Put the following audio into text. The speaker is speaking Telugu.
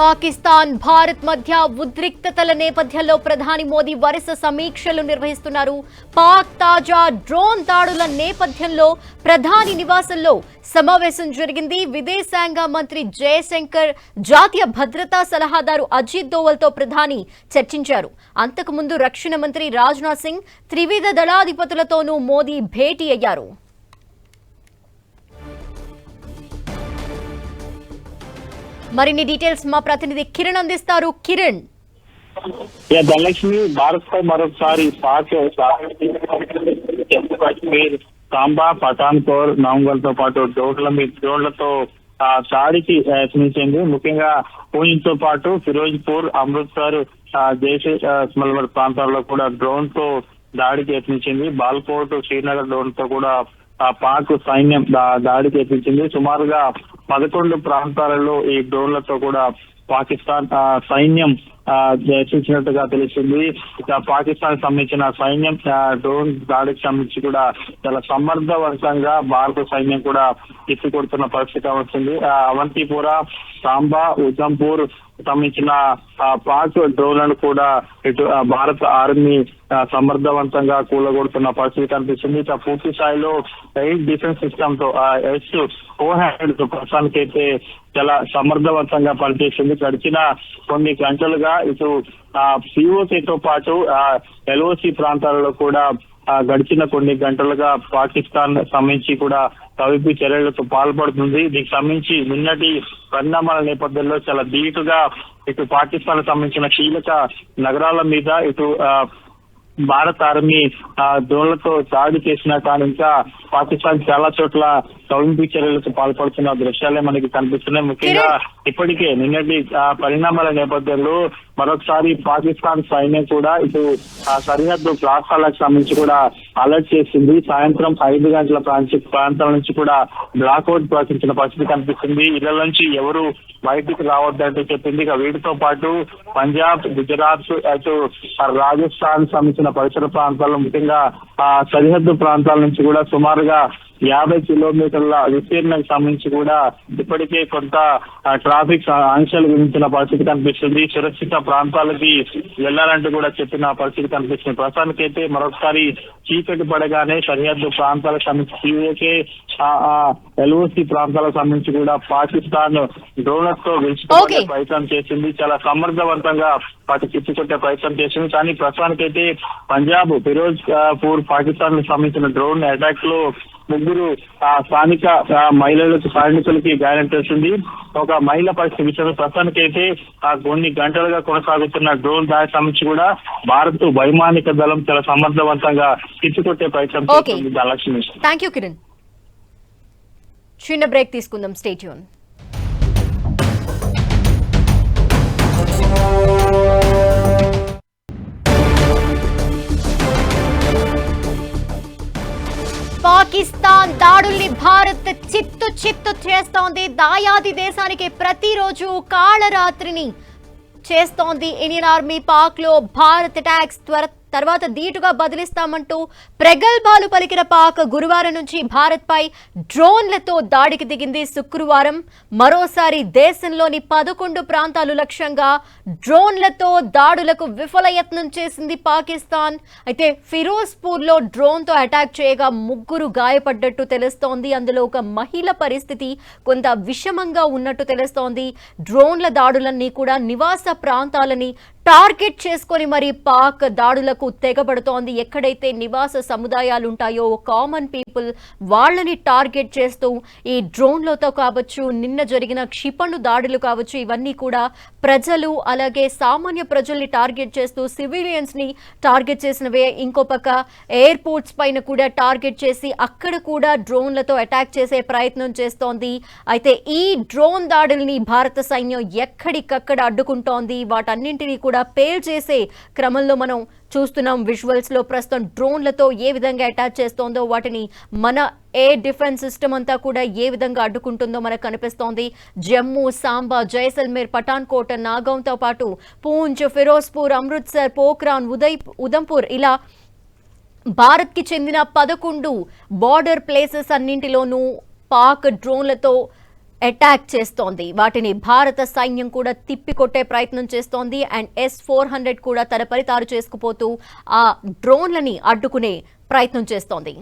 పాకిస్తాన్ భారత్ మధ్య ఉద్రిక్తతల నేపథ్యంలో ప్రధాని మోదీ వరుస సమీక్షలు నిర్వహిస్తున్నారు. పాక్ తాజా డ్రోన్ దాడుల నేపథ్యంలో ప్రధాని నివాసంలో సమావేశం జరిగింది. విదేశాంగ మంత్రి జయశంకర్ జాతీయ భద్రతా సలహాదారు అజిత్ దోవల్తో ప్రధాని చర్చించారు. అంతకుముందు రక్షణ మంత్రి రాజ్నాథ్ సింగ్ త్రివిధ దళాధిపతులతోనూ మోదీ భేటీ అయ్యారు. మరిన్ని డీటెయిల్స్ మా ప్రతినిధి కిరణ్ అందిస్తారు. కిరణ్. ధనలక్ష్మి భారత్ పై మరొకసారి పాక్ జమ్మూ కాశ్మీర్ సాంబా పఠాన్కోర్ నవంగల్తో పాటు డ్రోన్ల మీద డ్రోన్లతో దాడికి యత్నించింది ముఖ్యంగా పూంచ్తో పాటు ఫిరోజ్పూర్ అమృత్సర్ ఆ, దేశ స్మల్వర్ ప్రాంతాల్లో కూడా డ్రోన్తో దాడికి యత్నించింది. బాల్కోట్ శ్రీనగర్ డ్రోన్తో కూడా పాక్ సైన్యం దాడికి యత్నించింది. సుమారుగా పదకొండు ప్రాంతాలలో ఈ డ్రోన్లతో కూడా పాకిస్తాన్ ఆ, సైన్యం ఆ, తెలిసింది. ఇక పాకిస్తాన్ సంబంధించిన సైన్యం డ్రోన్ దాడికి సంబంధించి కూడా చాలా సమర్థవంతంగా భారత సైన్యం కూడా తిప్పికొడుతున్న కొడుతున్న పరిస్థితి వస్తుంది. ఆ, అవంతిపుర సాంబా ఉదంపూర్ సంబంధించిన పాక్ డ్రోన్లను కూడా ఇటు భారత ఆర్మీ సమర్థవంతంగా కూలగొడుతున్న పరిస్థితి కనిపిస్తుంది. ఇక పూర్తి స్థాయిలో ఎయిర్ డిఫెన్స్ సిస్టమ్తో ఎస్ ఫోర్ హండ్రెడ్ ప్రస్తుతానికి అయితే చాలా సమర్థవంతంగా పనిచేస్తుంది. గడిచిన కొన్ని గంటలుగా ఇటు పిఓసి తో పాటు ఎల్ఓసి ప్రాంతాలలో కూడా ఆ, గడిచిన కొన్ని గంటలుగా పాకిస్తాన్ సంబంధించి కూడా తవిపి చర్యలకు పాల్పడుతుంది. దీనికి సంబంధించి నిన్నటి పరిణామాల నేపథ్యంలో చాలా ధీటుగా ఇటు పాకిస్తాన్ సంబంధించిన కీలక నగరాల మీద ఇటు ఆ, భారత ఆర్మీ ఆ, డ్రోన్లతో దాడి చేసినా కానీ ఇంకా పాకిస్తాన్ చాలా చోట్ల తవింపు చర్యలకు పాల్పడుతున్న దృశ్యాలే మనకి కనిపిస్తున్నాయి. ముఖ్యంగా ఇప్పటికే నిన్నటి పరిణామాల నేపథ్యంలో మరొకసారి పాకిస్తాన్ సైన్యం కూడా ఇటు ఆ సరిహద్దు ప్రాంతాలకు సంబంధించి కూడా అలర్ట్ చేసింది. సాయంత్రం ఐదు గంటల ప్రాంత ప్రాంతాల నుంచి కూడా బ్లాక్అవుట్ ప్రకటించిన పరిస్థితి కనిపిస్తుంది. ఇళ్ళ నుంచి ఎవరు బయటికి రావద్దంటూ చెప్పింది. ఇక వీటితో పాటు పంజాబ్ గుజరాత్ అటు రాజస్థాన్ సంబంధించిన పరిసర ప్రాంతాల్లో ముఖ్యంగా ఆ సరిహద్దు ప్రాంతాల నుంచి కూడా సుమారుగా యాభై కిలోమీటర్ల విస్తీర్ణకు సంబంధించి కూడా ఇప్పటికే కొంత ట్రాఫిక్ ఆంక్షలు విధించిన పరిస్థితి కనిపిస్తుంది. సురక్షిత ప్రాంతాలకి వెళ్ళాలంటూ కూడా చెప్పిన పరిస్థితి కనిపిస్తుంది. ప్రస్తుతానికైతే మరొకసారి చీకటి పడగానే సరిహద్దు ప్రాంతాలకు సంబంధించి పీఓకే ఎల్ఓసి ప్రాంతాలకు సంబంధించి కూడా పాకిస్తాన్ డ్రోన్లతో విడిచిపెట్టే Okay. ప్రయత్నం చేసింది. చాలా సమర్థవంతంగా వాటి చిచ్చుకొట్టే ప్రయత్నం చేసింది. కానీ ప్రస్తుతానికైతే పంజాబ్ ఫిరోజ్ పూర్ పాకిస్తాన్కు సంబంధించిన డ్రోన్ అటాక్లో ముగ్గురు ఆ, స్థానిక మహిళలకు సైనికులకి గాయం చేసింది ఒక మహిళ పరిస్థితి విషయంలో ప్రస్తుతానికైతే ఆ కొన్ని గంటలుగా కొనసాగుతున్న డ్రోన్ దాడి సంబంధించి కూడా భారత్ వైమానిక దళం చాలా సమర్థవంతంగా చిచ్చుకొట్టే ప్రయత్నం. చేస్తుంది. ధనలక్ష్మి థ్యాంక్ యూ కిరణ్ చిన్న బ్రేక్ తీసుకుందాం. స్టేట్యూన్ పాకిస్తాన్ దాడుల్ని భారత్ చిత్తు చిత్తు చేస్తోంది. దాయాది దేశానికి ప్రతిరోజు కాళరాత్రిని చేస్తోంది. ఇండియన్ ఆర్మీ పాక్లో భారత్ అటాక్స్ త్వర తర్వాత ధీటుగా బదిలిస్తామంటూ ప్రగల్భాలు పలికిన పాక్ గురువారం నుంచి భారత్పై డ్రోన్లతో దాడికి దిగింది శుక్రవారం. మరోసారి దేశంలోని పదకొండు ప్రాంతాలు లక్ష్యంగా డ్రోన్లతో దాడులకు విఫల యత్నం చేసింది పాకిస్తాన్. అయితే ఫిరోజ్పూర్లో డ్రోన్తో అటాక్ చేయగా ముగ్గురు గాయపడ్డట్టు తెలుస్తోంది. అందులో ఒక మహిళ పరిస్థితి కొంత విషమంగా ఉన్నట్టు తెలుస్తోంది. డ్రోన్ల దాడులన్నీ కూడా నివాస ప్రాంతాలని టార్గెట్ చేసుకొని మరి పాక్ దాడులకు తెగబడుతోంది. ఎక్కడైతే నివాస సముదాయాలు ఉంటాయో కామన్ పీపుల్ వాళ్ళని టార్గెట్ చేస్తూ ఈ డ్రోన్లతో కావచ్చు నిన్న జరిగిన క్షిపణు దాడులు కావచ్చు ఇవన్నీ కూడా ప్రజలు అలాగే సామాన్య ప్రజల్ని టార్గెట్ చేస్తూ సివిలియన్స్ని టార్గెట్ చేసినవే. ఇంకో పక్క ఎయిర్పోర్ట్స్ పైన కూడా టార్గెట్ చేసి అక్కడ కూడా డ్రోన్లతో అటాక్ చేసే ప్రయత్నం చేస్తోంది. అయితే ఈ డ్రోన్ దాడుల్ని భారత సైన్యం ఎక్కడికక్కడ అడ్డుకుంటోంది? వాటన్నింటినీ కూడా పేల్ చేసే క్రమంలో మనం చూస్తున్నాం విజువల్స్లో. ప్రస్తుతం డ్రోన్లతో ఏ విధంగా అటాచ్ చేస్తోందో వాటిని మన ఏ డిఫెన్స్ సిస్టమ్ అంతా కూడా ఏ విధంగా అడ్డుకుంటుందో మనకు కనిపిస్తోంది. జమ్మూ సాంబా జైసల్మేర్ పఠాన్కోట నాగౌన్తో పాటు పూంచ్ ఫిరోజ్పూర్ అమృత్సర్ పోఖ్రాన్ ఉదయ్ ఉదంపూర్ ఇలా భారత్కి చెందిన పదకొండు బార్డర్ ప్లేసెస్ అన్నింటిలోనూ పాక్ డ్రోన్లతో అటాక్ చేస్తోంది. వాటిని భారత సైన్యం కూడా తిప్పికొట్టే ప్రయత్నం చేస్తోంది. అండ్ ఎస్ ఫోర్ హండ్రెడ్ కూడా తన పరితారు చేసుకుపోతూ ఆ డ్రోన్లని అడ్డుకునే ప్రయత్నం చేస్తోంది.